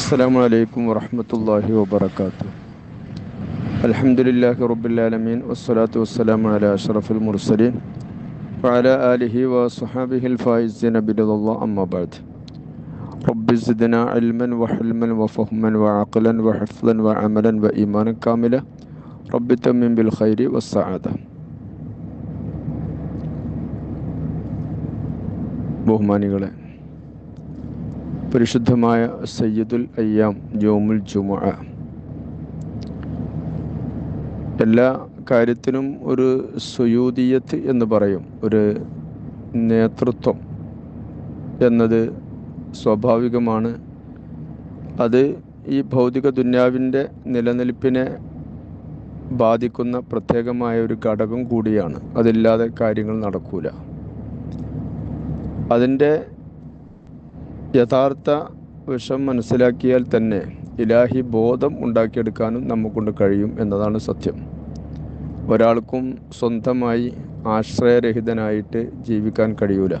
السلام عليكم ورحمة الله وبركاته. الحمد لله رب العالمين والصلاة والسلام على أشرف المرسلين وعلى آله وصحابه الفائزين بلد الله أما بعد. رب زدنا علما وحلما وفهما وعقلا وحفظا وعملا وإيمانا كاملا. رب تمن بالخير والسعادة. بهماني غلين പരിശുദ്ധമായ സയ്യിദുൽ അയ്യാം ജോമുൽ ജുമ എല്ലാ കാര്യത്തിനും ഒരു സുയൂദിയത്ത് എന്ന് പറയും ഒരു നേതൃത്വം എന്നത് സ്വാഭാവികമാണ്. അത് ഈ ഭൗതിക ദുന്യാവിന്റെ നിലനിൽപ്പിനെ ബാധിക്കുന്ന പ്രത്യേകമായ ഒരു ഘടകം കൂടിയാണ്. അതില്ലാതെ കാര്യങ്ങൾ നടക്കൂല. അതിന്റെ യഥാർത്ഥ വിഷം മനസ്സിലാക്കിയാൽ തന്നെ ഇലാഹി ബോധം ഉണ്ടാക്കിയെടുക്കാനും നമുക്കൊണ്ട് കഴിയും എന്നതാണ് സത്യം. ഒരാൾക്കും സ്വന്തമായി ആശ്രയരഹിതനായിട്ട് ജീവിക്കാൻ കഴിയൂല.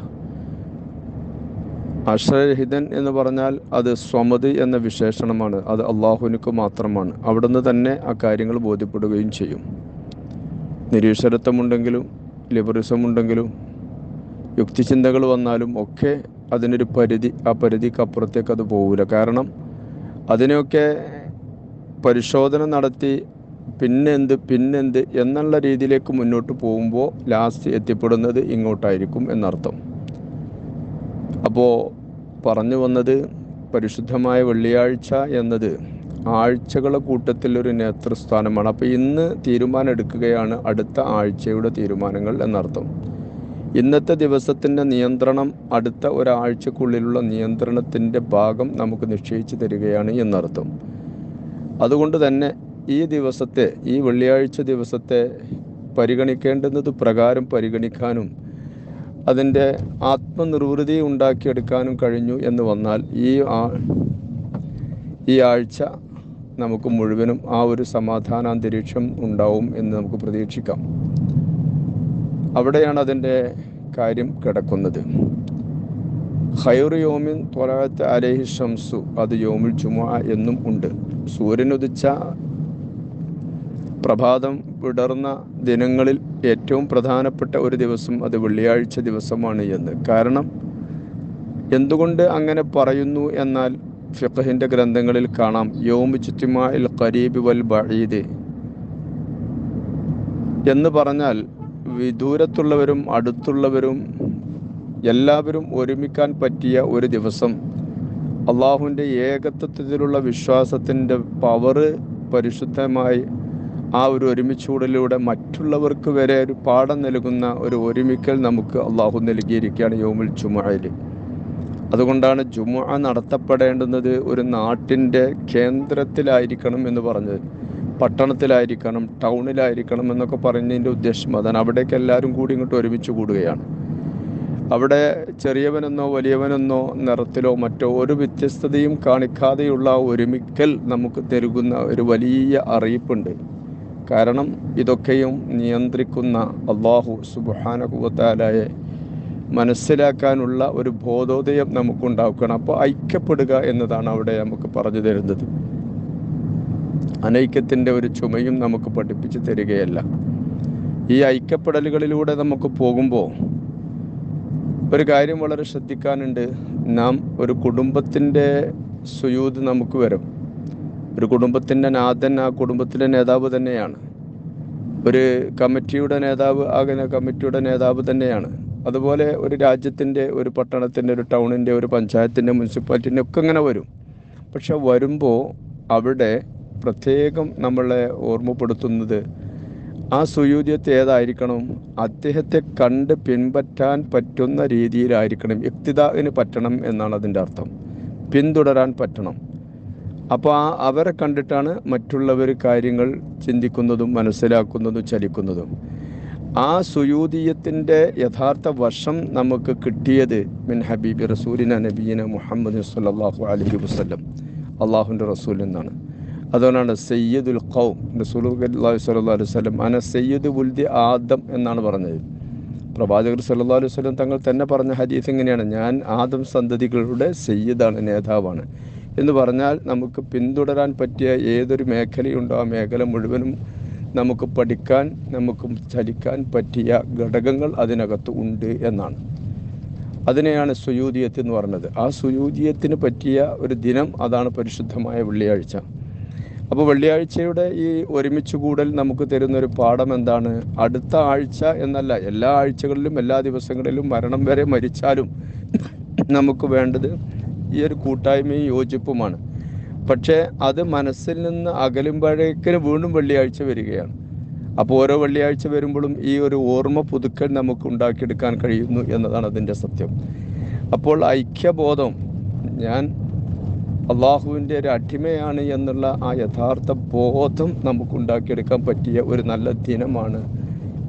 ആശ്രയരഹിതൻ എന്ന് പറഞ്ഞാൽ അത് സ്വമത് എന്ന വിശേഷണമാണ്. അത് അള്ളാഹുവിനക്ക് മാത്രമാണ്. അവിടുന്ന് തന്നെ ആ കാര്യങ്ങൾ ബോധ്യപ്പെടുകയും ചെയ്യും. നിരീശ്വരത്വമുണ്ടെങ്കിലും ലിബറിസമുണ്ടെങ്കിലും യുക്തിചിന്തകൾ വന്നാലും ഒക്കെ അതിനൊരു പരിധി ആ പരിധിക്കപ്പുറത്തേക്ക് അത് പോകില്ല കാരണം അതിനെയൊക്കെ പരിശോധന നടത്തി പിന്നെന്ത് പിന്നെന്ത് എന്നുള്ള രീതിയിലേക്ക് മുന്നോട്ട് പോകുമ്പോൾ ലാസ്റ്റ് എത്തിപ്പെടുന്നത് ഇങ്ങോട്ടായിരിക്കും എന്നർത്ഥം. അപ്പോൾ പറഞ്ഞു വന്നത് പരിശുദ്ധമായ വെള്ളിയാഴ്ച എന്നത് ആഴ്ചകളുടെ കൂട്ടത്തിൽ ഒരു നേതൃസ്ഥാനമാണ് അപ്പോൾ ഇന്ന് തീരുമാനം എടുക്കുകയാണ് അടുത്ത ആഴ്ചയുടെ തീരുമാനങ്ങൾ എന്നർത്ഥം. ഇന്നത്തെ ദിവസത്തിന്റെ നിയന്ത്രണം അടുത്ത ഒരാഴ്ചക്കുള്ളിലുള്ള നിയന്ത്രണത്തിന്റെ ഭാഗം നമുക്ക് നിശ്ചയിച്ചു തരികയാണ് എന്നർത്ഥം. അതുകൊണ്ട് തന്നെ ഈ ദിവസത്തെ ഈ വെള്ളിയാഴ്ച ദിവസത്തെ പരിഗണിക്കേണ്ടുന്നത് പ്രകാരം പരിഗണിക്കാനും അതിന്റെ ആത്മനിർവൃതി ഉണ്ടാക്കിയെടുക്കാനും കഴിഞ്ഞു എന്ന് വന്നാൽ ഈ ആ ഈ ആഴ്ച നമുക്ക് മുഴുവനും ആ ഒരു സമാധാനാന്തരീക്ഷം ഉണ്ടാവും എന്ന് നമുക്ക് പ്രതീക്ഷിക്കാം. അവിടെയാണ് അതിന്റെ കാര്യം കിടക്കുന്നത്. ഹൈറു യോമിൻ തൊലാത്ത് അലേഹി ഷംസു അത് യോമിൽ ചുമ എന്നും ഉണ്ട്. സൂര്യൻ ഉദിച്ച പ്രഭാതം വിടർന്ന ദിനങ്ങളിൽ ഏറ്റവും പ്രധാനപ്പെട്ട ഒരു ദിവസം അത് വെള്ളിയാഴ്ച ദിവസമാണ് എന്ന്. കാരണം എന്തുകൊണ്ട് അങ്ങനെ പറയുന്നു എന്നാൽ ഫിഖഹിന്റെ ഗ്രന്ഥങ്ങളിൽ കാണാം. യോമു ചുറ്റുമാൽ ഖരീബ് വൽ ബഴീദ് എന്ന് പറഞ്ഞാൽ വിദൂരത്തുള്ളവരും അടുത്തുള്ളവരും എല്ലാവരും ഒരുമിക്കാൻ പറ്റിയ ഒരു ദിവസം. അള്ളാഹുവിന്റെ ഏകത്വത്തിലുള്ള വിശ്വാസത്തിന്റെ പവറ് പരിശുദ്ധമായി ആ ഒരു ഒരുമിച്ചൂടലിലൂടെ മറ്റുള്ളവർക്ക് വരെ ഒരു പാഠം നൽകുന്ന ഒരു ഒരുമിക്കൽ നമുക്ക് അള്ളാഹു നൽകിയിരിക്കുകയാണ് യോമുൽ ചുമയിൽ അതുകൊണ്ടാണ് ജുമ നടത്തപ്പെടേണ്ടുന്നത് ഒരു നാട്ടിന്റെ കേന്ദ്രത്തിലായിരിക്കണം എന്ന് പറഞ്ഞത്. പട്ടണത്തിലായിരിക്കണം ടൗണിലായിരിക്കണം എന്നൊക്കെ പറഞ്ഞതിന്റെ ഉദ്ദേശം അതാണ്. അവിടേക്ക് എല്ലാവരും കൂടി ഇങ്ങോട്ട് ഒരുമിച്ച് കൂടുകയാണ്. അവിടെ ചെറിയവനെന്നോ വലിയവനെന്നോ നിറത്തിലോ മറ്റോ ഒരു വ്യത്യസ്തതയും കാണിക്കാതെയുള്ള ഒരുമിക്കൽ നമുക്ക് തരുകുന്ന ഒരു വലിയ അറിയിപ്പുണ്ട്. കാരണം ഇതൊക്കെയും നിയന്ത്രിക്കുന്ന അള്ളാഹു സുബാനകുവത്താലായെ മനസ്സിലാക്കാനുള്ള ഒരു ബോധോദയം നമുക്കുണ്ടാക്കണം. അപ്പോൾ ഐക്യപ്പെടുക എന്നതാണ് അവിടെ നമുക്ക് പറഞ്ഞു തരുന്നത്. അനൈക്യത്തിന്റെ ഒരു ചുമയും നമുക്ക് പഠിപ്പിച്ചു തരികയല്ല. ഈ ഐക്യപ്പെടലുകളിലൂടെ നമുക്ക് പോകുമ്പോൾ ഒരു കാര്യം വളരെ ശ്രദ്ധിക്കാനുണ്ട്. നാം ഒരു കുടുംബത്തിന്റെ സുയൂത് നമുക്ക് വരും. ഒരു കുടുംബത്തിന്റെ നാഥൻ ആ കുടുംബത്തിന്റെ നേതാവ് തന്നെയാണ്. ഒരു കമ്മിറ്റിയുടെ നേതാവ് ആകുന്ന കമ്മിറ്റിയുടെ നേതാവ് തന്നെയാണ്. അതുപോലെ ഒരു രാജ്യത്തിന്റെ ഒരു പട്ടണത്തിന്റെ ഒരു ടൗണിന്റെ ഒരു പഞ്ചായത്തിന്റെ മുനിസിപ്പാലിറ്റിന്റെ ഒക്കെ ഇങ്ങനെ വരും. പക്ഷെ വരുമ്പോൾ അവിടെ പ്രത്യേകം നമ്മളെ ഓർമ്മപ്പെടുത്തുന്നത് ആ സുയൂദ്യത്തെ ഏതായിരിക്കണം? അദ്ദേഹത്തെ കണ്ട് പിൻപറ്റാൻ പറ്റുന്ന രീതിയിലായിരിക്കണം. ഇക്തിദാവിന് പറ്റണം എന്നാണ് അതിന്റെ അർത്ഥം. പിന്തുടരാൻ പറ്റണം. അപ്പോൾ ആ അവരെ കണ്ടിട്ടാണ് മറ്റുള്ളവർ കാര്യങ്ങൾ ചിന്തിക്കുന്നതും മനസ്സിലാക്കുന്നതും ചലിക്കുന്നതും. ആ സുയൂദീയത്തിന്റെ യഥാർത്ഥ വർഷം നമുക്ക് കിട്ടിയത് മിൻ ഹബീബി റസൂലിന നബീന മുഹമ്മദ് സല്ലാഹു അലഹി വസ്ലം അള്ളാഹുന്റെ റസൂൽ എന്നാണ്. അതുകൊണ്ടാണ് സയ്യദുൽ ഖൗം റസൂൽ അള്ളാഹു സല്ലാ അലൈഹി സ്വലം അന സയ്യദ് ഉൽദി ആദം എന്നാണ് പറഞ്ഞത്. പ്രവാചകർ സല്ലാ അലൈഹി സ്വലം തങ്ങൾ തന്നെ പറഞ്ഞ ഹദീസ് ഇങ്ങനെയാണ് ഞാൻ ആദം സന്തതികളുടെ സയ്യിദാണ് നേതാവാണ് എന്ന് പറഞ്ഞാൽ നമുക്ക് പിന്തുടരാൻ പറ്റിയ ഏതൊരു മേഖലയുണ്ടോ ആ മേഖല മുഴുവനും നമുക്ക് പഠിക്കാൻ നമുക്ക് ചലിക്കാൻ പറ്റിയ ഘടകങ്ങൾ അതിനകത്ത് ഉണ്ട് എന്നാണ്. അതിനെയാണ് സുയൂതിയത്ത് എന്ന് പറഞ്ഞത്. ആ സുയൂതിയത്തിന് പറ്റിയ ഒരു ദിനം അതാണ് പരിശുദ്ധമായ വെള്ളിയാഴ്ച. അപ്പോൾ വെള്ളിയാഴ്ചയുടെ ഈ ഒരുമിച്ച് കൂടൽ നമുക്ക് തരുന്ന ഒരു പാഠം എന്താണ്? അടുത്ത ആഴ്ച എന്നല്ല എല്ലാ ആഴ്ചകളിലും എല്ലാ ദിവസങ്ങളിലും മരണം വരെ മരിച്ചാലും നമുക്ക് വേണ്ടത് ഈ ഒരു കൂട്ടായ്മയും യോജിപ്പുമാണ്. പക്ഷേ അത് മനസ്സിൽ നിന്ന് അകലുമ്പോഴേക്കിന് വീണ്ടും വെള്ളിയാഴ്ച വരികയാണ്. അപ്പോൾ ഓരോ വെള്ളിയാഴ്ച വരുമ്പോഴും ഈ ഒരു ഓർമ്മ പുതുക്കൽ നമുക്ക് ഉണ്ടാക്കിയെടുക്കാൻ കഴിയുന്നു എന്നതാണ് അതിന്റെ സത്യം. അപ്പോൾ ഐക്യബോധം ഞാൻ അള്ളാഹുവിന്റെ ഒരു അടിമയാണ് എന്നുള്ള ആ യഥാർത്ഥ ബോധം നമുക്ക് ഉണ്ടാക്കിയെടുക്കാൻ പറ്റിയ ഒരു നല്ല ദിനമാണ്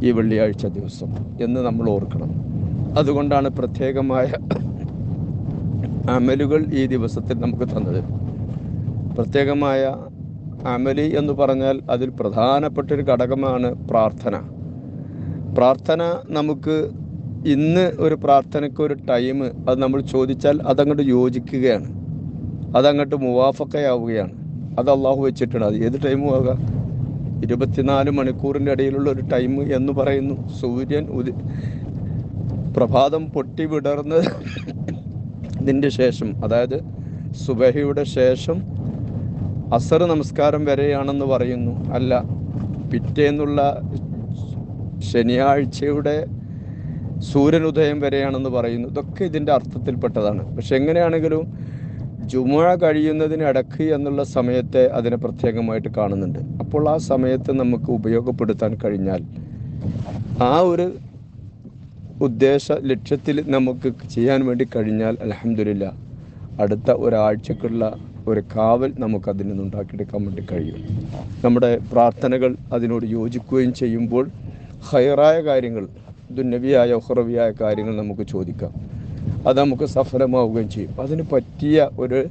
ഈ വെള്ളിയാഴ്ച ദിവസം എന്ന് നമ്മൾ ഓർക്കണം. അതുകൊണ്ടാണ് പ്രത്യേകമായ അമലുകൾ ഈ ദിവസത്തിൽ നമുക്ക് തന്നത്. പ്രത്യേകമായ അമലി എന്ന് പറഞ്ഞാൽ അതിൽ പ്രധാനപ്പെട്ട ഒരു ഘടകമാണ് പ്രാർത്ഥന. പ്രാർത്ഥന നമുക്ക് ഇന്ന് ഒരു പ്രാർത്ഥനയ്ക്ക് ഒരു ടൈം അത് നമ്മൾ ചോദിച്ചാൽ അതങ്ങോട്ട് യോജിക്കുകയാണ്. അതങ്ങോട്ട് മുവാഫക്കയാവുകയാണ്. അത് അള്ളാഹു വെച്ചിട്ടുണ്ട് അത് ഏത് ടൈമും ആകാം. ഇരുപത്തിനാല് മണിക്കൂറിന്റെ ഇടയിലുള്ള ഒരു ടൈം എന്ന് പറയുന്നു. സൂര്യൻ ഉദി പ്രഭാതം പൊട്ടി വിടർന്ന് ഇതിന്റെ ശേഷം. അതായത് സുബഹയുടെ ശേഷം അസർ നമസ്കാരം വരെയാണെന്ന് പറയുന്നു. അല്ല പിറ്റേന്നുള്ള ശനിയാഴ്ചയുടെ സൂര്യനുദയം വരെയാണെന്ന് പറയുന്നു. ഇതൊക്കെ ഇതിന്റെ അർത്ഥത്തിൽപ്പെട്ടതാണ്. പക്ഷെ എങ്ങനെയാണെങ്കിലും ജുമുഴ കഴിയുന്നതിനടക്ക് എന്നുള്ള സമയത്തെ അതിനെ പ്രത്യേകമായിട്ട് കാണുന്നുണ്ട്. അപ്പോൾ ആ സമയത്ത് നമുക്ക് ഉപയോഗപ്പെടുത്താൻ കഴിഞ്ഞാൽ ആ ഒരു ഉദ്ദേശ ലക്ഷ്യത്തിൽ നമുക്ക് ചെയ്യാൻ വേണ്ടി കഴിഞ്ഞാൽ അലഹമില്ല അടുത്ത ഒരാഴ്ചക്കുള്ള ഒരു കാവൽ നമുക്ക് അതിൽ നിന്നുണ്ടാക്കിയെടുക്കാൻ വേണ്ടി കഴിയും. നമ്മുടെ പ്രാർത്ഥനകൾ അതിനോട് യോജിക്കുകയും ചെയ്യുമ്പോൾ ഹയറായ കാര്യങ്ങൾ ദുന്നവിയായ ഉഹറവിയായ കാര്യങ്ങൾ നമുക്ക് ചോദിക്കാം. അത് നമുക്ക് സഫലമാവുകയും ചെയ്യും. അതിന് പറ്റിയ ഒരു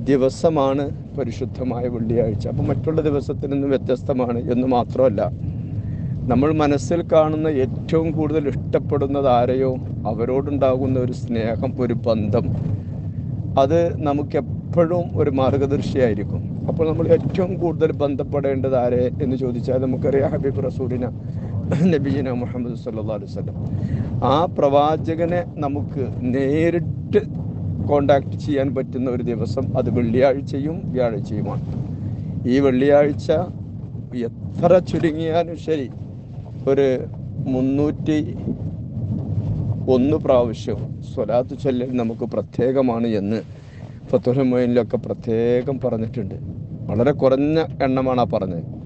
ദിവസമാണ് പരിശുദ്ധമായ വെള്ളിയാഴ്ച. അപ്പം മറ്റുള്ള ദിവസത്തിൽ നിന്ന് വ്യത്യസ്തമാണ് എന്ന് മാത്രമല്ല നമ്മൾ മനസ്സിൽ കാണുന്ന ഏറ്റവും കൂടുതൽ ഇഷ്ടപ്പെടുന്നത് ആരെയോ? അവരോടുണ്ടാകുന്ന ഒരു സ്നേഹം ഒരു ബന്ധം. അത് നമുക്കെപ്പോഴും ഒരു മാർഗദർശിയായിരിക്കും. അപ്പോൾ നമ്മൾ ഏറ്റവും കൂടുതൽ ബന്ധപ്പെടേണ്ടത് ആരെ എന്ന് ചോദിച്ചാൽ നമുക്കറിയാം ഹബീബ് റസൂലിന. നബീന മുഹമ്മദ് സല്ലാ അലൈഹി വസല്ലം. ആ പ്രവാചകനെ നമുക്ക് നേരിട്ട് കോണ്ടാക്ട് ചെയ്യാൻ പറ്റുന്ന ഒരു ദിവസം അത് വെള്ളിയാഴ്ചയും വ്യാഴാഴ്ചയുമാണ്. ഈ വെള്ളിയാഴ്ച എത്ര ചുരുങ്ങിയാലും ശരി ഒരു മുന്നൂറ്റി ഒന്ന് പ്രാവശ്യം സ്വലാത്ത് ചൊല്ലൽ നമുക്ക് പ്രത്യേകമാണ് എന്ന് ഫത്തുഹമൊയിലൊക്കെ പ്രത്യേകം പറഞ്ഞിട്ടുണ്ട്. വളരെ കുറഞ്ഞ എണ്ണമാണ് ആ പറഞ്ഞത്.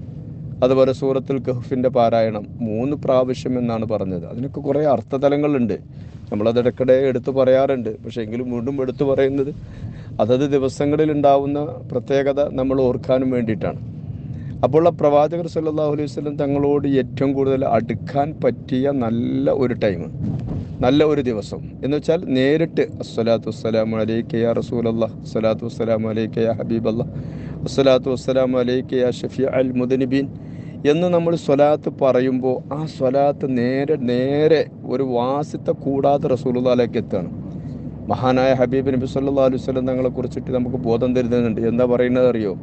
അതുപോലെ സൂറത്തുൽ കഹഫിന്റെ പാരായണം മൂന്ന് പ്രാവശ്യം എന്നാണ് പറഞ്ഞത്. അതിനൊക്കെ കുറേ അർത്ഥതലങ്ങളുണ്ട്. നമ്മളത് ഇടയ്ക്കിടെ എടുത്തു പറയാറുണ്ട്. പക്ഷേ എങ്കിലും വീണ്ടും എടുത്തു പറയുന്നത് അതത് ദിവസങ്ങളിൽ ഉണ്ടാവുന്ന പ്രത്യേകത നമ്മൾ ഓർക്കാനും വേണ്ടിയിട്ടാണ്. അപ്പോൾ ആ പ്രവാചകർ സല്ലല്ലാഹു അലൈഹി വസല്ലം തങ്ങളോട് ഏറ്റവും കൂടുതൽ അടുക്കാൻ പറ്റിയ നല്ല ഒരു ടൈം നല്ല ഒരു ദിവസം എന്ന് വെച്ചാൽ നേരിട്ട് അസ്സലാത്തു വസ്സലാം അലൈക്ക യാ റസൂലല്ലാ അസ്സലാത്തു വസ്സലാം അലൈക്ക യാ ഹബീബല്ലാ അസ്സലാത്തു വസ്സലാം അലൈക്ക യാ ഷഫി അൽ മുദനിബീൻ എന്ന് നമ്മൾ സ്വലാത്ത് പറയുമ്പോൾ ആ സ്വലാത്ത് നേരെ നേരെ ഒരു വാസിത്ത കൂടാതെ റസൂലുള്ളാഹിക്ക് എത്തുകയാണ് മഹാനായ ഹബീബ് നബി സല്ലല്ലാഹു അലൈഹി വസല്ലം തങ്ങളെ കുറിച്ചിട്ട് നമുക്ക് ബോധം തരുന്നുണ്ട്. എന്താ പറയുന്നത് അറിയോ?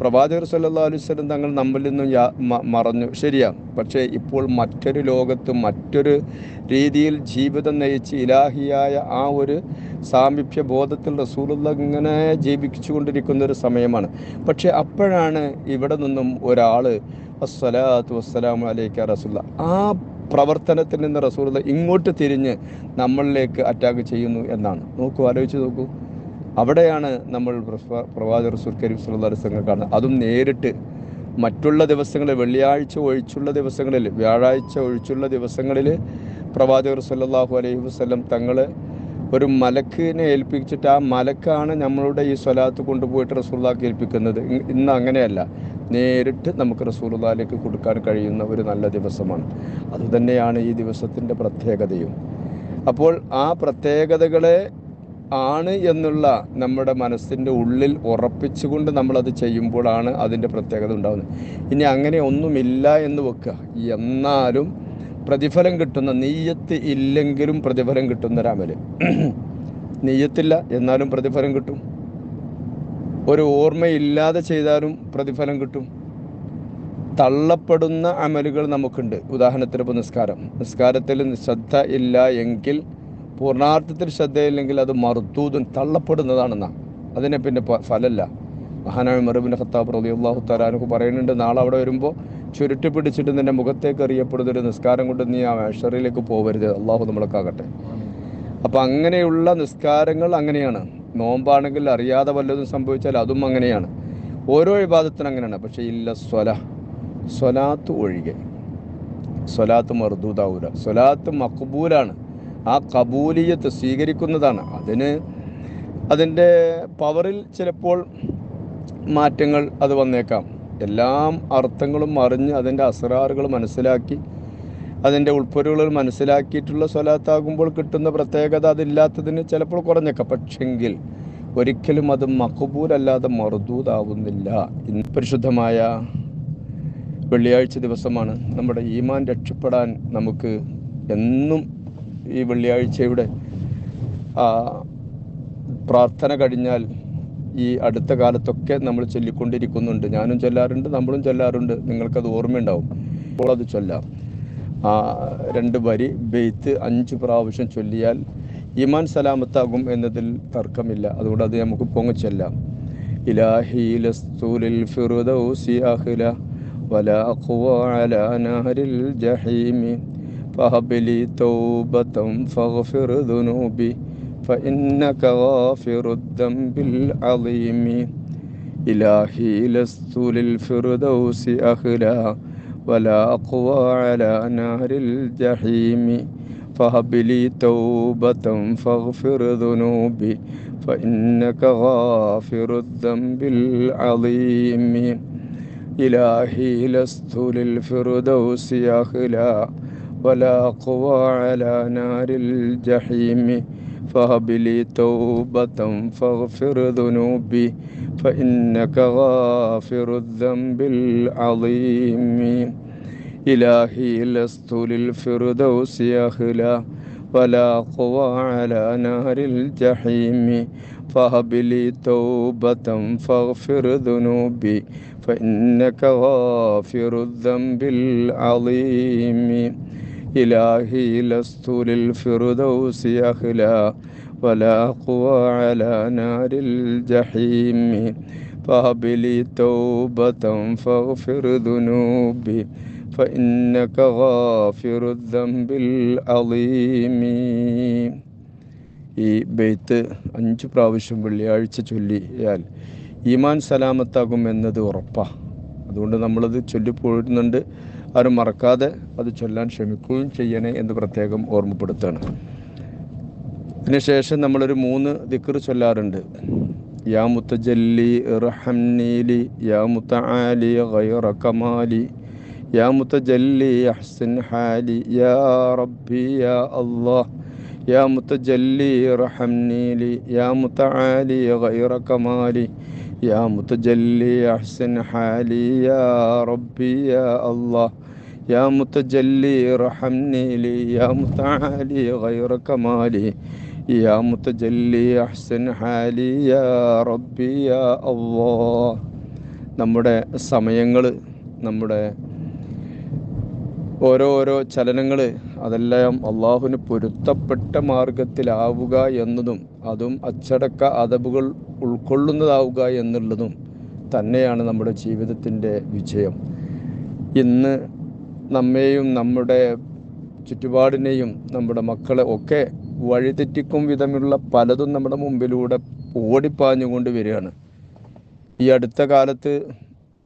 പ്രവാചകർ അലൈഹി വസല്ലം തങ്ങൾ നമ്മിൽ നിന്നും മറഞ്ഞു. ശരിയാ. പക്ഷേ ഇപ്പോൾ മറ്റൊരു ലോകത്ത് മറ്റൊരു രീതിയിൽ ജീവിതം നയിച്ച് ഇലാഹിയായ ആ ഒരു സാമീപ്യ ബോധത്തിൽ റസൂലുള്ള ഇങ്ങനെ ജീവിച്ചുകൊണ്ടിരിക്കുന്ന ഒരു സമയമാണ്. പക്ഷേ അപ്പോഴാണ് ഇവിടെ നിന്നും ഒരാൾ അസ്സലാത്തു വസ്സലാമു അലൈക്ക ആ പ്രവർത്തനത്തിൽ നിന്ന് റസൂലുള്ള ഇങ്ങോട്ട് തിരിഞ്ഞ് നമ്മളിലേക്ക് അറ്റാക്ക് ചെയ്യുന്നു എന്നാണ്. നോക്കൂ ആലോചിച്ച് നോക്കൂ. അവിടെയാണ് നമ്മൾ പ്രവാചക റസൂൽ കരീം സുല്ലാ സംഘം കാണുന്നത്. അതും നേരിട്ട് മറ്റുള്ള ദിവസങ്ങളിൽ വെള്ളിയാഴ്ച ഒഴിച്ചുള്ള ദിവസങ്ങളിൽ വ്യാഴാഴ്ച ഒഴിച്ചുള്ള ദിവസങ്ങളിൽ പ്രവാചകർ സല്ലാഹു അലൈഹി വസ്ലം തങ്ങൾ ഒരു മലക്കിനെ ഏൽപ്പിച്ചിട്ട് ആ മലക്കാണ് നമ്മളുടെ ഈ സ്വലാത്ത് കൊണ്ടുപോയിട്ട് റസൂള്ളാക്ക് ഏൽപ്പിക്കുന്നത് ഇന്ന് അങ്ങനെയല്ല. നേരിട്ട് നമുക്ക് റസൂലുള്ളാഹിക്ക് കൊടുക്കാൻ കഴിയുന്ന ഒരു നല്ല ദിവസമാണ്. അതുതന്നെയാണ് ഈ ദിവസത്തിന്റെ പ്രത്യേകതയും. അപ്പോൾ ആ പ്രത്യേകതകളെ ആണ് എന്നുള്ള നമ്മുടെ മനസ്സിന്റെ ഉള്ളിൽ ഉറപ്പിച്ചുകൊണ്ട് നമ്മളത് ചെയ്യുമ്പോഴാണ് അതിന്റെ പ്രത്യേകത ഉണ്ടാകുന്നത് ഇനി അങ്ങനെ ഒന്നുമില്ല എന്ന് വെക്കുക. എന്നാലും പ്രതിഫലം കിട്ടുന്ന നെയ്യത്ത് ഇല്ലെങ്കിലും പ്രതിഫലം കിട്ടുന്ന രാമൽ നെയ്യത്തില്ല എന്നാലും പ്രതിഫലം കിട്ടും. ഒരു ഓർമ്മയില്ലാതെ ചെയ്താലും പ്രതിഫലം കിട്ടും. തള്ളപ്പെടുന്ന അമലുകൾ നമുക്കുണ്ട്. ഉദാഹരണത്തിന് ഇപ്പോൾ നിസ്കാരം. നിസ്കാരത്തിൽ ശ്രദ്ധ ഇല്ല എങ്കിൽ പൂർണാർത്ഥത്തിൽ ശ്രദ്ധയില്ലെങ്കിൽ അത് മറുത്തൂതും തള്ളപ്പെടുന്നതാണെന്നാണ് അതിനെ പിന്നെ ഫലല്ല. മഹാനായ മറുബിൻ ഖത്താബ് റബി അള്ളാഹു പറയുന്നുണ്ട് നാളെ അവിടെ വരുമ്പോൾ ചുരുട്ടി പിടിച്ചിട്ട് നിന്റെ മുഖത്തേക്ക് അറിയപ്പെടുന്നൊരു നിസ്കാരം കൊണ്ട് നീ ആ അഷറിലേക്ക് പോകരുത് അള്ളാഹു നമ്മളൊക്കെ ആകട്ടെ അപ്പം അങ്ങനെയുള്ള നിസ്കാരങ്ങൾ അങ്ങനെയാണ്. നോമ്പാണെങ്കിൽ അറിയാതെ വല്ലതും സംഭവിച്ചാൽ അതും അങ്ങനെയാണ്. ഓരോ വിവാദത്തിനും അങ്ങനെയാണ്. പക്ഷേ ഇല്ല സ്വല. സ്വലാത്ത് ഒഴികെ. സ്വലാത്ത് മർദൂദാവൂല. സ്വലാത്ത് മക്ബൂലാണ്. ആ കബൂലിയത്ത് സ്വീകരിക്കുന്നതാണ്. അതിന് അതിന്റെ പവറിൽ ചിലപ്പോൾ മാറ്റങ്ങൾ അത് വന്നേക്കാം. എല്ലാം അർത്ഥങ്ങളും അറിഞ്ഞ് അതിന്റെ അസറാറുകൾ മനസ്സിലാക്കി അതിന്റെ ഉൾപ്പൊരുകൾ മനസ്സിലാക്കിയിട്ടുള്ള സ്വലാത്താകുമ്പോൾ കിട്ടുന്ന പ്രത്യേകത അതില്ലാത്തതിന് ചിലപ്പോൾ കുറഞ്ഞേക്കാം. പക്ഷെങ്കിൽ ഒരിക്കലും അത് മക്കബൂലല്ലാതെ മറുദൂതാവുന്നില്ല ഇന്ന് പരിശുദ്ധമായ വെള്ളിയാഴ്ച ദിവസമാണ് നമ്മുടെ ഈമാൻ രക്ഷപ്പെടാൻ നമുക്ക് എന്നും ഈ വെള്ളിയാഴ്ചയുടെ പ്രാർത്ഥന കഴിഞ്ഞാൽ ഈ അടുത്ത കാലത്തൊക്കെ നമ്മൾ ചൊല്ലിക്കൊണ്ടിരിക്കുന്നുണ്ട്. ഞാനും ചൊല്ലാറുണ്ട് നമ്മളും ചൊല്ലാറുണ്ട്. നിങ്ങൾക്കത് ഓർമ്മയുണ്ടാവും. അപ്പോൾ അത് ചൊല്ലാം. ആ രണ്ട് വരി ബെയ്ത്ത് അഞ്ച് പ്രാവശ്യം ചൊല്ലിയാൽ ഈമാൻ സലാമത്താകും എന്നതിൽ തർക്കമില്ല അതുകൊണ്ട് അത് നമുക്ക് പൊങ്ങ ചൊല്ലാം ഇലാഹി ലസ്തുലിൽ ഫിറുദൗസി അഖില ولا أقوى على نهر الجحيم فهب لي توبة فاغفر ذنوبي فإنك غافر الذنب العظيم إلهي لست للفردوس أخلا ولا أقوى على نار الجحيم. فهب لي توبة فاغفر ذنوبي فإنك غافر الذنب العظيم. إلهي لست للفردوس أخلا ولا قوى على نار الجحيم. فهب لي توبة فاغفر ذنوبي فإنك غافر الذنب العظيم. إلهي لست للفردوس أخلا ولا قوى على نار الجحيم. فهب لي توبة فاغفر ذنوبي فإنك غافر الذنب العظيم. إلهي لست للفردوس أخلا ولا قوى على نار الجحيم فهب لي توبة فاغفر ذنوبي فإنك غافر الذنب العظيم ഈ ബെയ്ത്ത് അഞ്ച് പ്രാവശ്യം വെള്ളിയാഴ്ച ചൊല്ലിയാൽ ഈമാൻ സലാമത്താകും എന്നത് ഉറപ്പാണ് അതുകൊണ്ട് നമ്മളത് ചൊല്ലിപ്പോഴുന്നുണ്ട് ആരും മറക്കാതെ അത് ചൊല്ലാൻ ശ്രമിക്കുകയും ചെയ്യണേ എന്ന് പ്രത്യേകം ഓർമ്മപ്പെടുത്തുകയാണ് അതിനുശേഷം നമ്മളൊരു മൂന്ന് ദിക്കർ ചൊല്ലാറുണ്ട്. യാ മുത്തജല്ലി റഹംനീലി യാ മുത്ത ആലി കമാലി യാ മുത്തജല്ലി അഹ്സൻ ഹാലി യാ റബ്ബി യാ അള്ളാഹ് യാ മുത്തജല്ലി റഹംനീലി യാ മുത്ത ആലി കമാലി യാ മുത്തജല്ലി അഹ്സൻ ഹാലി യാ റബ്ബി യാ അള്ളാഹ് യാ മുത്തജല്ലി റഹംനീലി യാ മുത്ത ആലി يا متجلي അഹ്സൻ ഹാലി يا ربي يا الله. നമ്മുടെ സമയങ്ങൾ നമ്മുടെ ഓരോരോ ചലനങ്ങൾ അതെല്ലാം അള്ളാഹുവിന് പൊരുത്തപ്പെട്ട മാർഗത്തിലാവുക എന്നതും അതും അച്ചടക്ക അതബുകൾ ഉൾക്കൊള്ളുന്നതാവുക എന്നുള്ളതും തന്നെയാണ് നമ്മുടെ ജീവിതത്തിന്റെ വിജയം. ഇന്ന് നമ്മെയും നമ്മുടെ ചുറ്റുപാടിനെയും നമ്മുടെ മക്കളെ ഒക്കെ വഴിതെറ്റിക്കും വിധമുള്ള പലതും നമ്മുടെ മുമ്പിലൂടെ ഓടിപ്പാഞ്ഞുകൊണ്ട് വരികയാണ്. ഈ അടുത്ത കാലത്ത്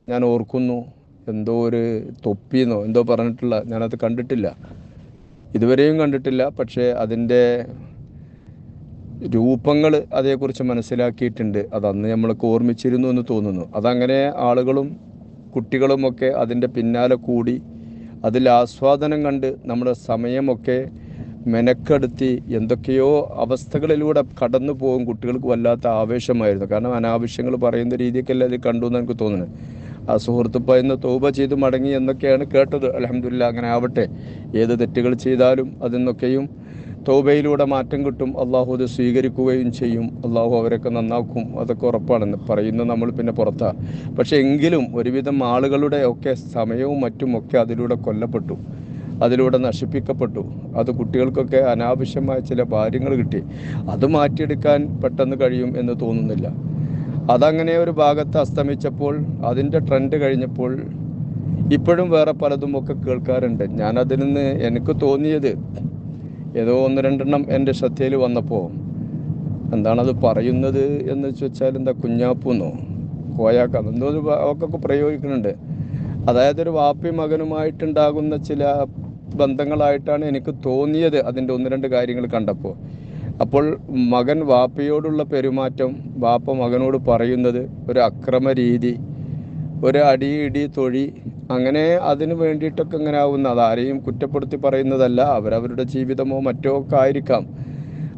ഞാൻ ഓർക്കുന്നു എന്തോ ഒരു തൊപ്പിന്നോ എന്തോ പറഞ്ഞിട്ടുള്ള ഞാനത് കണ്ടിട്ടില്ല. ഇതുവരെയും കണ്ടിട്ടില്ല പക്ഷേ അതിന്റെ രൂപങ്ങൾ അതേക്കുറിച്ച് മനസ്സിലാക്കിയിട്ടുണ്ട്. അത് അന്ന് നമ്മൾക്ക് ഓർമ്മിച്ചിരുന്നു എന്ന് തോന്നുന്നു. അതങ്ങനെ ആളുകളും കുട്ടികളുമൊക്കെ അതിന്റെ പിന്നാലെ കൂടി അതിൽ ആസ്വാദനം കണ്ട് നമ്മുടെ സമയമൊക്കെ മെനക്കെടുത്തി എന്തൊക്കെയോ അവസ്ഥകളിലൂടെ കടന്നു പോകും കുട്ടികൾക്ക് വല്ലാത്ത ആവേശമായിരുന്നു. കാരണം അനാവശ്യങ്ങൾ പറയുന്ന രീതിയൊക്കെയല്ലേ അത് കണ്ടു എന്ന് എനിക്ക് തോന്നുന്നത്. ആ സുഹൃത്തുപ്പ ഇന്ന് തൗബ ചെയ്ത് മടങ്ങി എന്നൊക്കെയാണ് കേട്ടത്. അലഹമില്ല അങ്ങനെ ആവട്ടെ. ഏത് തെറ്റുകൾ ചെയ്താലും അതിന്നൊക്കെയും തൗബയിലൂടെ മാറ്റം കിട്ടും. അള്ളാഹു അത് സ്വീകരിക്കുകയും ചെയ്യും. അള്ളാഹു അവരൊക്കെ നന്നാക്കും. അതൊക്കെ ഉറപ്പാണെന്ന് പറയുന്നത് നമ്മൾ പിന്നെ പുറത്താണ് പക്ഷേ എങ്കിലും ഒരുവിധം ആളുകളുടെ ഒക്കെ സമയവും മറ്റും ഒക്കെ അതിലൂടെ കൊല്ലപ്പെട്ടു. അതിലൂടെ നശിപ്പിക്കപ്പെട്ടു. അത് കുട്ടികൾക്കൊക്കെ അനാവശ്യമായ ചില ഭാര്യങ്ങൾ കിട്ടി. അത് മാറ്റിയെടുക്കാൻ പെട്ടെന്ന് കഴിയും എന്ന് തോന്നുന്നില്ല. അതങ്ങനെ ഒരു ഭാഗത്ത് അസ്തമിച്ചപ്പോൾ അതിന്റെ ട്രെൻഡ് കഴിഞ്ഞപ്പോൾ ഇപ്പോഴും വേറെ പലതും ഒക്കെ കേൾക്കാറുണ്ട്. ഞാനതിൽ നിന്ന് എനിക്ക് തോന്നിയത് ഏതോ ഒന്ന് രണ്ടെണ്ണം എന്റെ ശ്രദ്ധയിൽ വന്നപ്പോൾ എന്താണത് പറയുന്നത് എന്ന് വെച്ചാൽ എന്താ കുഞ്ഞാപ്പൂന്നോ? കോയാക്കാം. എന്തോ ഒക്കെ പ്രയോഗിക്കുന്നുണ്ട്. അതായത് ഒരു വാപ്പി മകനുമായിട്ടുണ്ടാകുന്ന ചില ബന്ധങ്ങളായിട്ടാണ് എനിക്ക് തോന്നിയത് അതിന്റെ ഒന്ന് രണ്ട് കാര്യങ്ങൾ കണ്ടപ്പോൾ. അപ്പോൾ മകൻ വാപ്പയോടുള്ള പെരുമാറ്റം വാപ്പ മകനോട് പറയുന്നത് ഒരു അക്രമ രീതി ഒരു അടി ഇടി തൊഴി അങ്ങനെ അതിന് വേണ്ടിയിട്ടൊക്കെ ഇങ്ങനെ ആവുന്ന അതാരെയും കുറ്റപ്പെടുത്തി പറയുന്നതല്ല അവരവരുടെ ജീവിതമോ മറ്റോ ഒക്കെ ആയിരിക്കാം.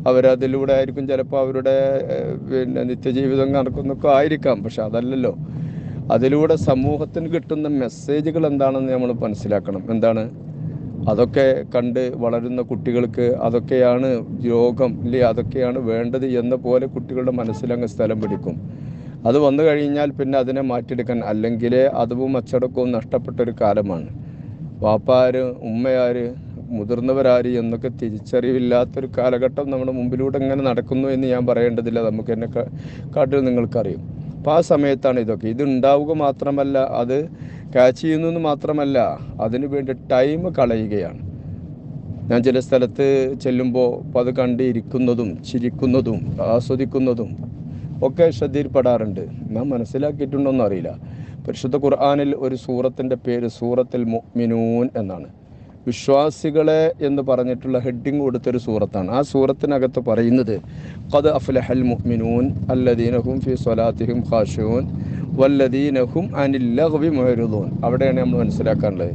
അവരതിലൂടെ ആയിരിക്കും ചിലപ്പോൾ അവരുടെ പിന്നെ നിത്യജീവിതം നടക്കുന്നൊക്കെ ആയിരിക്കാം പക്ഷെ അതല്ലല്ലോ. അതിലൂടെ സമൂഹത്തിന് കിട്ടുന്ന മെസ്സേജുകൾ എന്താണെന്ന് നമ്മൾ മനസ്സിലാക്കണം. എന്താണ്? അതൊക്കെ കണ്ട് വളരുന്ന കുട്ടികൾക്ക് അതൊക്കെയാണ് രോഗം ഇല്ലേ? അതൊക്കെയാണ് വേണ്ടത് എന്ന പോലെ കുട്ടികളുടെ മനസ്സിലങ്ങ് സ്ഥലം പിടിക്കും. അത് വന്നു കഴിഞ്ഞാൽ പിന്നെ അതിനെ മാറ്റിയെടുക്കാൻ അല്ലെങ്കിൽ അതും അച്ചടക്കവും നഷ്ടപ്പെട്ട ഒരു കാലമാണ്. വാപ്പാര് ഉമ്മയാര് മുതിർന്നവരാര് എന്നൊക്കെ തിരിച്ചറിവില്ലാത്തൊരു കാലഘട്ടം നമ്മുടെ മുമ്പിലൂടെ എങ്ങനെ നടക്കുന്നു എന്ന് ഞാൻ പറയേണ്ടതില്ല. നമുക്ക് എന്നെ കാട്ടിൽ നിങ്ങൾക്കറിയും. അപ്പോൾ ആ സമയത്താണ് ഇതൊക്കെ. ഇത് ഉണ്ടാവുക മാത്രമല്ല അത് ക്യാച്ച് ചെയ്യുന്നു മാത്രമല്ല അതിനു വേണ്ടി ടൈം കളയുകയാണ്. ഞാൻ ചില സ്ഥലത്ത് ചെല്ലുമ്പോൾ അപ്പോൾ അത് കണ്ടിരിക്കുന്നതും ചിരിക്കുന്നതും ആസ്വദിക്കുന്നതും ഒക്കെ ശ്രദ്ധയിൽപ്പെടാറുണ്ട് ഞാൻ മനസ്സിലാക്കിയിട്ടുണ്ടോയെന്ന് അറിയില്ല. പരിശുദ്ധ ഖുർആാനിൽ ഒരു സൂറത്തിന്റെ പേര് സൂറത്തിൽ മുഅ്മിനൂൻ എന്നാണ്. വിശ്വാസികളെ എന്ന് പറഞ്ഞിട്ടുള്ള ഹെഡിങ് കൊടുത്തൊരു സൂറത്താണ്. ആ സൂറത്തിനകത്ത് പറയുന്നത് ഖദ് അഫ്ലഹൽ മുഅ്മിനൂൻ അല്ലദീനഹും ഫി സ്വലാത്തിഹിം ഖാശൂൻ വല്ലദീനഹും അനിൽ ലഗ്വി മുഅ്രിദൂൻ അവിടെയാണ് നമ്മൾ മനസ്സിലാക്കാനുള്ളത്.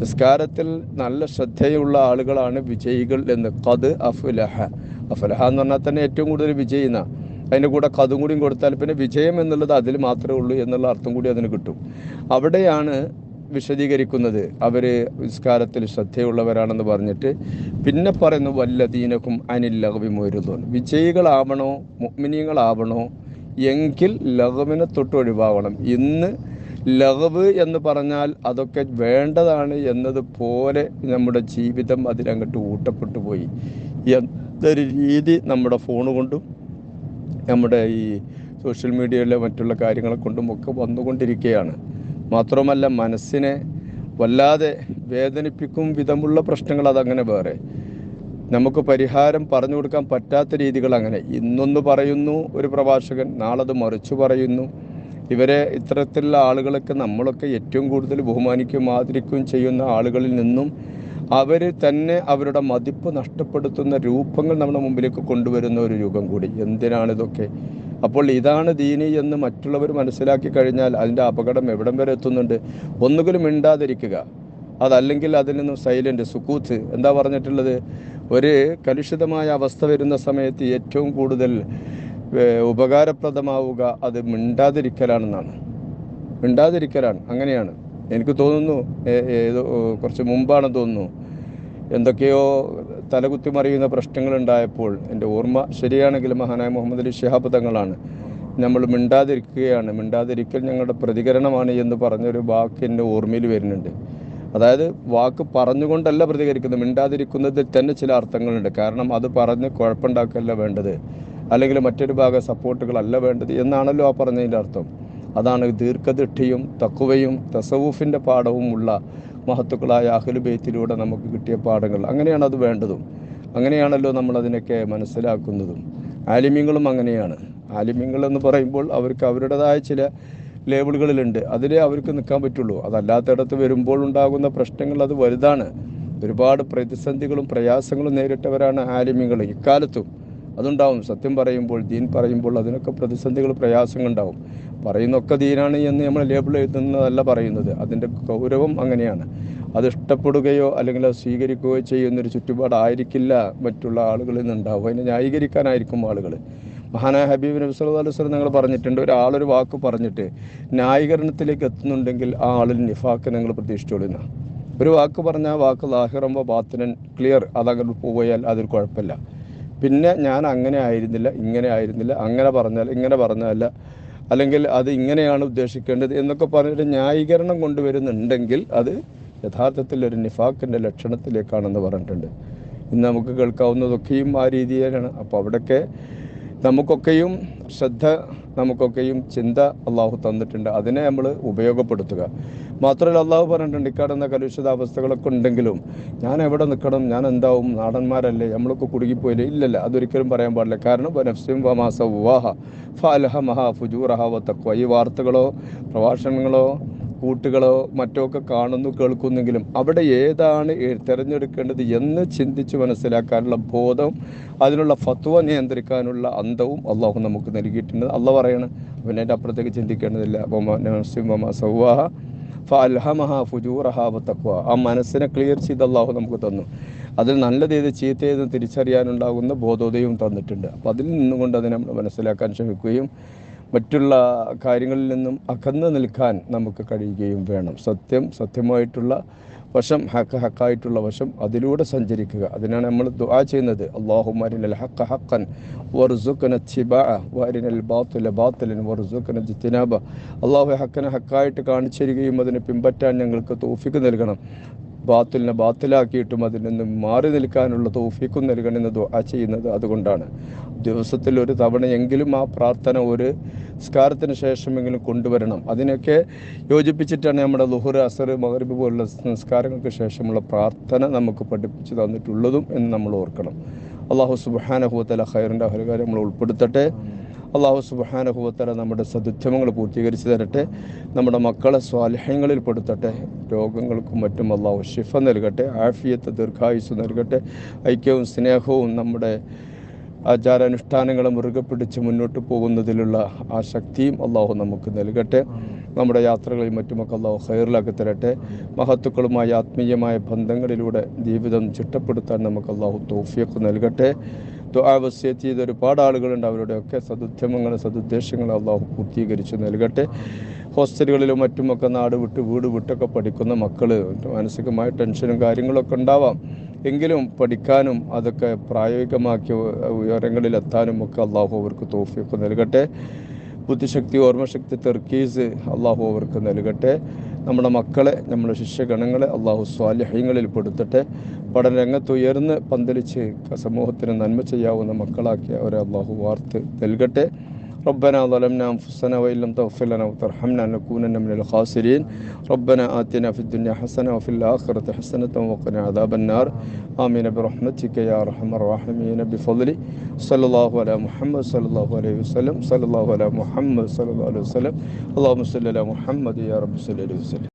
നിസ്കാരത്തിൽ നല്ല ശ്രദ്ധയുള്ള ആളുകളാണ് വിജയികൾ എന്ന്. കത് അഫുലഹ. അഫുലഹ എന്ന് പറഞ്ഞാൽ തന്നെ ഏറ്റവും കൂടുതൽ വിജയിന്ന. അതിന്റെ കൂടെ കതും കൂടിയും കൊടുത്താൽ പിന്നെ വിജയം എന്നുള്ളത് അതിൽ മാത്രമേ ഉള്ളൂ എന്നുള്ള അർത്ഥം കൂടി അതിന് കിട്ടും. അവിടെയാണ് വിശദീകരിക്കുന്നത്. അവർ നിസ്കാരത്തിൽ ശ്രദ്ധയുള്ളവരാണെന്ന് പറഞ്ഞിട്ട് പിന്നെ പറയുന്നു വല്ലതീനക്കും അനിൽ ലഹവി മൊരുതോൻ വിജയികളാവണോ? മുഗ്മിനീങ്ങളാവണോ എങ്കിൽ ലഹവിനെ തൊട്ട് ഒഴിവാകണം ഇന്ന് ലഹവ് എന്ന് പറഞ്ഞാൽ അതൊക്കെ വേണ്ടതാണ് എന്നതുപോലെ നമ്മുടെ ജീവിതം അതിലങ്ങോട്ട് ഊട്ടപ്പെട്ടു പോയി. എന്തൊരു രീതി നമ്മുടെ ഫോൺ കൊണ്ടും നമ്മുടെ ഈ സോഷ്യൽ മീഡിയയിലെ മറ്റുള്ള കാര്യങ്ങളെ കൊണ്ടും ഒക്കെ വന്നുകൊണ്ടിരിക്കുകയാണ്. മാത്രമല്ല മനസ്സിനെ വല്ലാതെ വേദനിപ്പിക്കും വിധമുള്ള പ്രശ്നങ്ങൾ അതങ്ങനെ വേറെ. നമുക്ക് പരിഹാരം പറഞ്ഞു കൊടുക്കാൻ പറ്റാത്ത രീതികൾ അങ്ങനെ. ഇന്നൊന്ന് പറയുന്നു ഒരു പ്രഭാഷകൻ നാളെ അത് മറിച്ചു പറയുന്നു. ഇവരെ ഇത്തരത്തിലുള്ള ആളുകളൊക്കെ നമ്മളൊക്കെ ഏറ്റവും കൂടുതൽ ബഹുമാനിക്കുകയും ആദരിക്കുകയും ചെയ്യുന്ന ആളുകളിൽ നിന്നും അവർ തന്നെ അവരുടെ മതിപ്പ് നഷ്ടപ്പെടുത്തുന്ന രൂപങ്ങൾ നമ്മുടെ മുമ്പിലേക്ക് കൊണ്ടുവരുന്ന ഒരു രൂപം കൂടി. എന്തിനാണിതൊക്കെ? അപ്പോൾ ഇതാണ് ദീനി എന്ന് മറ്റുള്ളവർ മനസ്സിലാക്കി കഴിഞ്ഞാൽ അതിന്റെ അപകടം എവിടം വരെ എത്തുന്നുണ്ട്? ഒന്നുകിലും മിണ്ടാതിരിക്കുക. അതല്ലെങ്കിൽ അതിൽ നിന്നും സൈലന്റ് സുക്കൂത്ത്. എന്താ പറഞ്ഞിട്ടുള്ളത്? ഒരു കലുഷിതമായ അവസ്ഥ വരുന്ന സമയത്ത് ഏറ്റവും കൂടുതൽ ഉപകാരപ്രദമാവുക അത് മിണ്ടാതിരിക്കലാണെന്നാണ്. മിണ്ടാതിരിക്കലാണ്. അങ്ങനെയാണ്. എനിക്ക് തോന്നുന്നു കുറച്ച് മുമ്പാണ് തോന്നുന്നു. എന്തൊക്കെയോ തലകുത്തി മറിയുന്ന പ്രശ്നങ്ങളുണ്ടായപ്പോൾ എന്റെ ഓർമ്മ ശരിയാണെങ്കിൽ മഹാനായ മുഹമ്മദ് അലി ഷിഹാബ് തങ്ങളാണ് നമ്മൾ മിണ്ടാതിരിക്കുകയാണ്. മിണ്ടാതിരിക്കൽ ഞങ്ങളുടെ പ്രതികരണമാണ് എന്ന് പറഞ്ഞൊരു വാക്ക് എന്റെ ഓർമ്മയിൽ വരുന്നുണ്ട്. അതായത് വാക്ക് പറഞ്ഞുകൊണ്ടല്ല പ്രതികരിക്കുന്നത് മിണ്ടാതിരിക്കുന്നതിൽ തന്നെ ചില അർത്ഥങ്ങളുണ്ട്. കാരണം അത് പറഞ്ഞ് കുഴപ്പമുണ്ടാക്കുകയല്ല വേണ്ടത്. അല്ലെങ്കിൽ മറ്റൊരു ഭാഗം സപ്പോർട്ടുകളല്ല വേണ്ടത് എന്നാണല്ലോ ആ പറഞ്ഞതിന്റെ അർത്ഥം. അതാണ് ദീർഘദൃഷ്ടിയും തക്കുവയും തസവൂഫിന്റെ പാഠവും ഉള്ള മഹത്തുക്കളായ അഹലുബേത്തിലൂടെ നമുക്ക് കിട്ടിയ പാഠങ്ങൾ. അങ്ങനെയാണ് അത് വേണ്ടതും. അങ്ങനെയാണല്ലോ നമ്മൾ അതിനൊക്കെ മനസ്സിലാക്കുന്നതും. ആലിമ്യങ്ങളും അങ്ങനെയാണ്. ആലിമ്യങ്ങൾ എന്ന് പറയുമ്പോൾ അവർക്ക് അവരുടേതായ ചില ലേബിളുകളിലുണ്ട്. അതിലേ അവർക്ക് നിൽക്കാൻ പറ്റുള്ളൂ. അതല്ലാത്തിടത്ത് വരുമ്പോൾ ഉണ്ടാകുന്ന പ്രശ്നങ്ങൾ അത് വലുതാണ്. ഒരുപാട് പ്രതിസന്ധികളും പ്രയാസങ്ങളും നേരിട്ടവരാണ് ആലിമ്യങ്ങൾ ഇക്കാലത്തും അതുണ്ടാവും. സത്യം പറയുമ്പോൾ ദീൻ പറയുമ്പോൾ അതിനൊക്കെ പ്രതിസന്ധികൾ പ്രയാസങ്ങളുണ്ടാവും പറയുന്നൊക്കെ ദീനാണ് എന്ന് നമ്മൾ ലേബിൾ എഴുതുന്നതല്ല പറയുന്നത്. അതിന്റെ ഗൗരവം അങ്ങനെയാണ്. അത് ഇഷ്ടപ്പെടുകയോ അല്ലെങ്കിൽ അത് സ്വീകരിക്കുകയോ ചെയ്യുന്നൊരു ചുറ്റുപാടായിരിക്കില്ല മറ്റുള്ള ആളുകളിൽ നിന്നുണ്ടാവും അതിനെ ന്യായീകരിക്കാനായിരിക്കും ആളുകൾ. മഹാനായ ഹബീബ് നബി സല്ലു അലൈഹി വസല്ലം നിങ്ങൾ പറഞ്ഞിട്ടുണ്ട്. ഒരാളൊരു വാക്ക് പറഞ്ഞിട്ട് ന്യായീകരണത്തിലേക്ക് എത്തുന്നുണ്ടെങ്കിൽ ആ ആളിൽ നിഫാക്ക് നിങ്ങൾ പ്രതീക്ഷിച്ചോളുന്ന. ഒരു വാക്ക് പറഞ്ഞാൽ വാക്ക് ലാഹിറമ്പോ ബാത്തിനൻ ക്ലിയർ. അതങ്ങോട്ട് പോയാൽ അതൊരു കുഴപ്പമില്ല. പിന്നെ ഞാൻ അങ്ങനെ ആയിരുന്നില്ല ഇങ്ങനെ ആയിരുന്നില്ല അങ്ങനെ പറഞ്ഞാൽ ഇങ്ങനെ പറഞ്ഞാൽ അല്ലെങ്കിൽ അത് ഇങ്ങനെയാണ് ഉദ്ദേശിക്കേണ്ടത് എന്നൊക്കെ പറഞ്ഞിട്ട് ന്യായീകരണം കൊണ്ടുവരുന്നുണ്ടെങ്കിൽ അത് യഥാർത്ഥത്തിൽ ഒരു നിഫാക്കിന്റെ ലക്ഷണത്തിലേക്കാണെന്ന് പറഞ്ഞിട്ടുണ്ട്. ഇന്ന് നമുക്ക് കേൾക്കാവുന്നതൊക്കെയും ആ രീതിയിലാണ്. അപ്പോൾ അവിടെയൊക്കെ നമുക്കൊക്കെയും ശ്രദ്ധ നമുക്കൊക്കെയും ചിന്ത അള്ളാഹു തന്നിട്ടുണ്ട്. അതിനെ നമ്മൾ ഉപയോഗപ്പെടുത്തുക. മാത്രമല്ല അള്ളാഹു പറഞ്ഞിട്ടുണ്ട് ഇക്കാടുന്ന കലുഷിത അവസ്ഥകളൊക്കെ ഉണ്ടെങ്കിലും ഞാൻ എവിടെ നിൽക്കണം ഞാൻ എന്താവും നാടന്മാരല്ലേ നമ്മളൊക്കെ കുടുങ്ങിപ്പോയില്ലേ? ഇല്ലല്ല അതൊരിക്കലും പറയാൻ പാടില്ല. കാരണം നഫ്സിം വമാസ വാഹ ഫലഹ മഹ ഫുജൂറഹ ഈ വാർത്തകളോ പ്രഭാഷണങ്ങളോ കൂട്ടുകളോ മറ്റോ ഒക്കെ കാണുന്നു കേൾക്കുന്നെങ്കിലും അവിടെ ഏതാണ് തിരഞ്ഞെടുക്കേണ്ടത് എന്ന് ചിന്തിച്ച് മനസ്സിലാക്കാനുള്ള ബോധം അതിനുള്ള ഫത്വ നിയന്ത്രിക്കാനുള്ള അന്തവും അള്ളാഹു നമുക്ക് നൽകിയിട്ടുണ്ട്. അള്ള പറയാണ് പിന്നെ എന്റെ അപ്പുറത്തേക്ക് ചിന്തിക്കേണ്ടതില്ല. ആ മനസ്സിനെ ക്ലിയർ ചെയ്ത് അള്ളാഹു നമുക്ക് തന്നു. അതിൽ നല്ലത് ഏത് ചീത്തയേത് തിരിച്ചറിയാനുണ്ടാകുന്ന ബോധോദയവും തന്നിട്ടുണ്ട്. അപ്പോൾ അതിൽ നിന്നുകൊണ്ട് അതിനെ നമ്മൾ മനസ്സിലാക്കാൻ ശ്രമിക്കുകയും മറ്റുള്ള കാര്യങ്ങളിൽ നിന്നും അകന്നു നിൽക്കാൻ നമുക്ക് കഴിയുകയും വേണം. സത്യം സത്യമായിട്ടുള്ള വശം ഹക്ക് ഹക്കായിട്ടുള്ള വശം അതിലൂടെ സഞ്ചരിക്കുക. അതിനാണ് നമ്മൾ ദുആ ചെയ്യുന്നത്. അള്ളാഹു മരിനൽ ഹക്ക ഹക്കൻ വർസുക്കന ചിബാ വരിനൽ ബാത്തുല ബാത്തലൻ വർസുക്കന ജിത്തിനാബ അള്ളാഹു ഹക്കനെ ഹക്കായിട്ട് കാണിച്ചു തരികയും അതിനെ പിൻപറ്റാൻ ഞങ്ങൾക്ക് തോഫിക്ക് നൽകണം. ബാത്തിലിനെ ബാത്തിലാക്കിയിട്ടും അതിൽ നിന്ന് മാറി നിൽക്കാനുള്ള തോഫിക്കും നൽകണമെന്ന് ചെയ്യുന്നത് അതുകൊണ്ടാണ്. ദിവസത്തിൽ ഒരു തവണയെങ്കിലും ആ പ്രാർത്ഥന ഒരു സ്കാരത്തിന് ശേഷമെങ്കിലും കൊണ്ടുവരണം. അതിനൊക്കെ യോജിപ്പിച്ചിട്ടാണ് നമ്മുടെ ലുഹുർ അസർ മഹറിബ് പോലുള്ള സംസ്കാരങ്ങൾക്ക് ശേഷമുള്ള പ്രാർത്ഥന നമുക്ക് പഠിപ്പിച്ചു തന്നിട്ടുള്ളതും എന്ന് നമ്മൾ ഓർക്കണം. അള്ളാഹു സുബാനഹുത്തല ഖൈറിന്റെ ഹരികാരം നമ്മൾ ഉൾപ്പെടുത്തട്ടെ. അള്ളാഹു സുബാനഹുവത്തല നമ്മുടെ സദുദ്യമങ്ങൾ പൂർത്തീകരിച്ചു തരട്ടെ. നമ്മുടെ മക്കളെ സ്വാലഹ്യങ്ങളിൽ പെടുത്തട്ടെ. രോഗങ്ങൾക്കും മറ്റും അള്ളാഹു ഷിഫ നൽകട്ടെ ആഫിയത്ത് ദീർഘായുസ് നൽകട്ടെ. ഐക്യവും സ്നേഹവും നമ്മുടെ ആചാരാനുഷ്ഠാനങ്ങളെ മുറുകെ പിടിച്ച് മുന്നോട്ട് പോകുന്നതിലുള്ള ആ ശക്തിയും അള്ളാഹു നമുക്ക് നൽകട്ടെ. നമ്മുടെ യാത്രകളിൽ മറ്റുമൊക്കെ അള്ളാഹു ഹൈറിലാക്കി തരട്ടെ. മഹത്തുക്കളുമായി ആത്മീയമായ ബന്ധങ്ങളിലൂടെ ജീവിതം ചിട്ടപ്പെടുത്താൻ നമുക്ക് അള്ളാഹു തോഫിയൊക്കെ നൽകട്ടെ. ദുആവസ്യത്ത് ചെയ്ത ഒരുപാട് ആളുകളുണ്ട്. അവരുടെയൊക്കെ സദുദ്യമങ്ങൾ സദുദ്ദേശങ്ങൾ അള്ളാഹു പൂർത്തീകരിച്ച് നൽകട്ടെ. ഹോസ്റ്റലുകളിലും മറ്റുമൊക്കെ നാട് വിട്ട് വീട് വിട്ടൊക്കെ പഠിക്കുന്ന മക്കൾ മാനസികമായ ടെൻഷനും കാര്യങ്ങളൊക്കെ ഉണ്ടാവാം. എങ്കിലും പഠിക്കാനും അതൊക്കെ പ്രായോഗികമാക്കി ഉയരങ്ങളിലെത്താനും ഒക്കെ അള്ളാഹു അവർക്ക് തോഫിയൊക്കെ നൽകട്ടെ. ബുദ്ധിശക്തി ഓർമ്മശക്തി തെർക്കീസ് അള്ളാഹു അവർക്ക് നൽകട്ടെ. നമ്മുടെ മക്കളെ നമ്മുടെ ശിഷ്യഗണങ്ങളെ അള്ളാഹു സ്വാലഹ്യങ്ങളിൽ പെടുത്തട്ടെ. പഠനരംഗത്ത് ഉയർന്ന് പന്തലിച്ച് സമൂഹത്തിന് നന്മ ചെയ്യാവുന്ന മക്കളാക്കി അവരെ അള്ളാഹു വാർത്ത് നൽകട്ടെ. ربنا ظلمنا أنفسنا وإن لم تغفر لنا وترحمنا لنكونن من الخاسرين. ربنا آتنا في الدنيا حسنة وفي الآخرة حسنة وقنا عذاب النار. آمين برحمتك يا أرحم الراحمين بفضلي صلى الله على محمد صلى الله عليه وسلم. صلى الله على محمد صلى الله عليه وسلم. اللهم صل على محمد يا رب صل عليه وسلم.